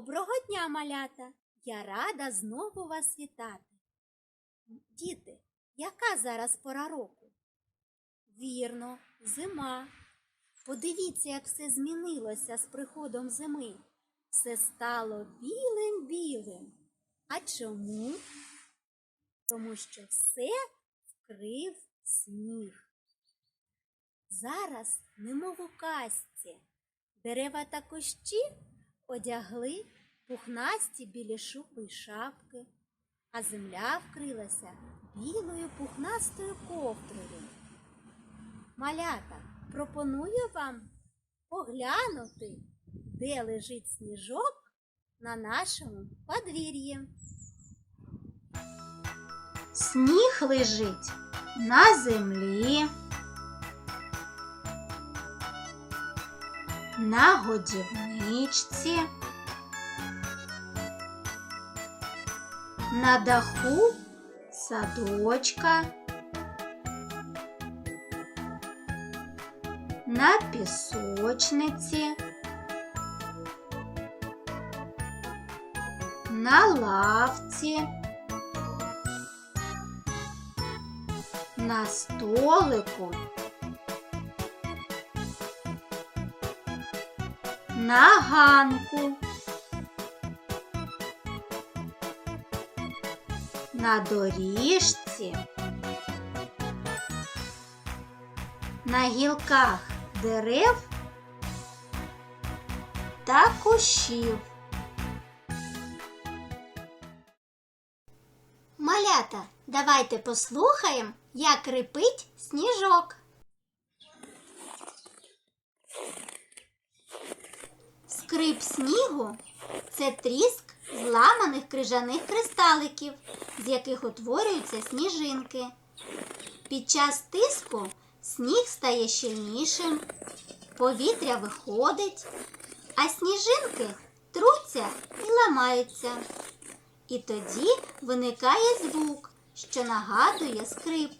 дня, малята! Я рада знову вас вітати. Діти, яка зараз пора року? Вірно, зима. Подивіться, як все змінилося з приходом зими. Все стало білим-білим. А чому? Тому що все вкрив сніг. Зараз, немов у казці, дерева та кущі одягли пухнасті білі шуби й шапки, а земля вкрилася білою пухнастою ковдрою. Малята, пропоную вам поглянути, де лежить сніжок на нашому подвір'ї. Сніг лежить на землі, на годівничці, на даху садочка, на пісочниці, на лавці. на столику, на ганку, на доріжці, на гілках дерев та кущів. Малята, давайте послухаємо, як рипить сніжок. Скрип снігу це тріск зламаних крижаних кристаликів, з яких утворюються сніжинки. Під час тиску сніг стає щільнішим, повітря виходить, а сніжинки труться і ламаються. І тоді виникає звук, що нагадує скрип.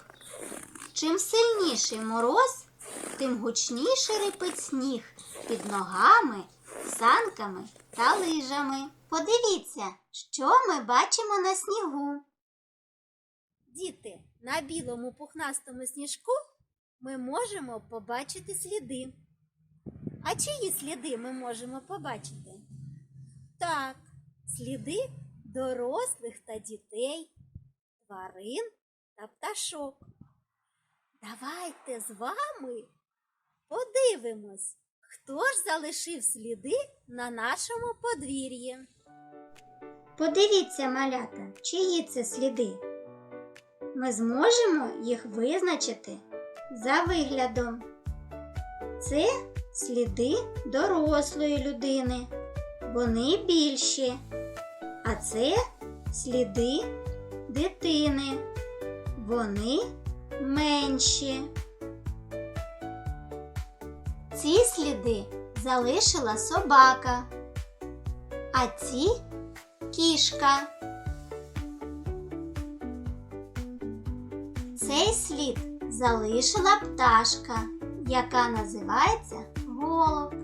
Чим сильніший мороз, тим гучніше рипить сніг під ногами, санками та лижами. Подивіться, що ми бачимо на снігу. Діти, на білому пухнастому сніжку ми можемо побачити сліди. А чиї сліди ми можемо побачити? Так, сліди дорослих та дітей, тварин та пташок. Давайте з вами подивимось, хто ж залишив сліди на нашому подвір'ї. Подивіться, малята, чиї це сліди. Ми зможемо їх визначити за виглядом. Це сліди дорослої людини. Вони більші. А це сліди дитини. Вони менші. Сліди залишила собака, а ці кішка. Цей слід залишила пташка, яка називається голуб.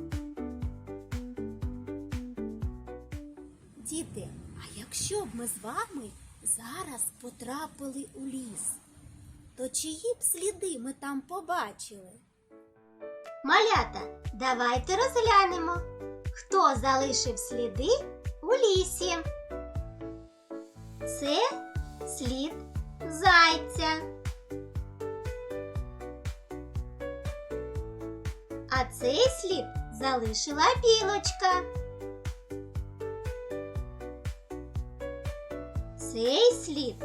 Діти, а якщо б ми з вами зараз потрапили у ліс, то чиї б сліди ми там побачили? Малята, давайте розглянемо, хто залишив сліди у лісі. Це слід зайця. А цей слід залишила білочка. Цей слід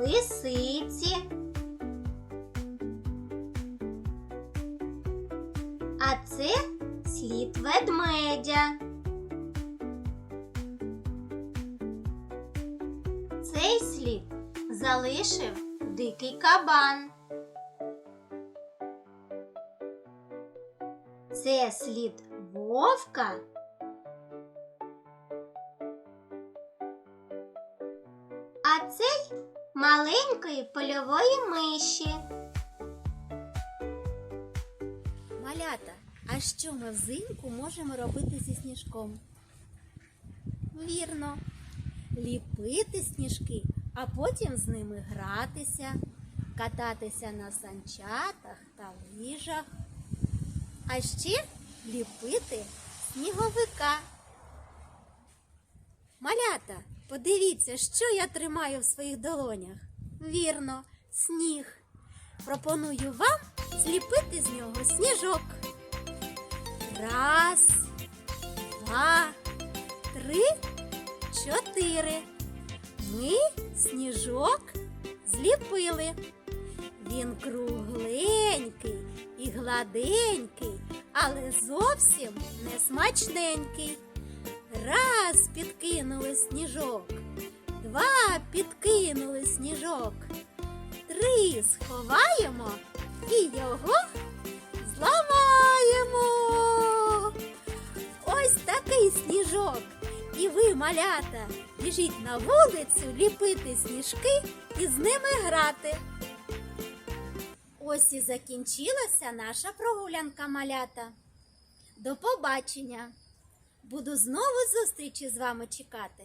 лисиці. А це слід ведмедя. Цей слід залишив дикий кабан. Це слід вовка. А цей маленької польової миші. Малята, а що ми взимку можемо робити зі сніжком? Вірно. Ліпити сніжки, а потім з ними гратися, кататися на санчатах та лижах. А ще ліпити сніговика. Малята, подивіться, що я тримаю в своїх долонях. Вірно, сніг. Пропоную вам зліпити з нього сніжок. Раз, два, три, чотири. Ми сніжок зліпили. Він кругленький і гладенький, але зовсім не смачненький. Раз підкинули сніжок, два підкинули сніжок, три сховаємо і його зламаємо. Ось такий сніжок. І ви, малята, біжіть на вулицю ліпити сніжки і з ними грати. Ось і закінчилася наша прогулянка малята. До побачення! Буду знову зустрічі з вами чекати.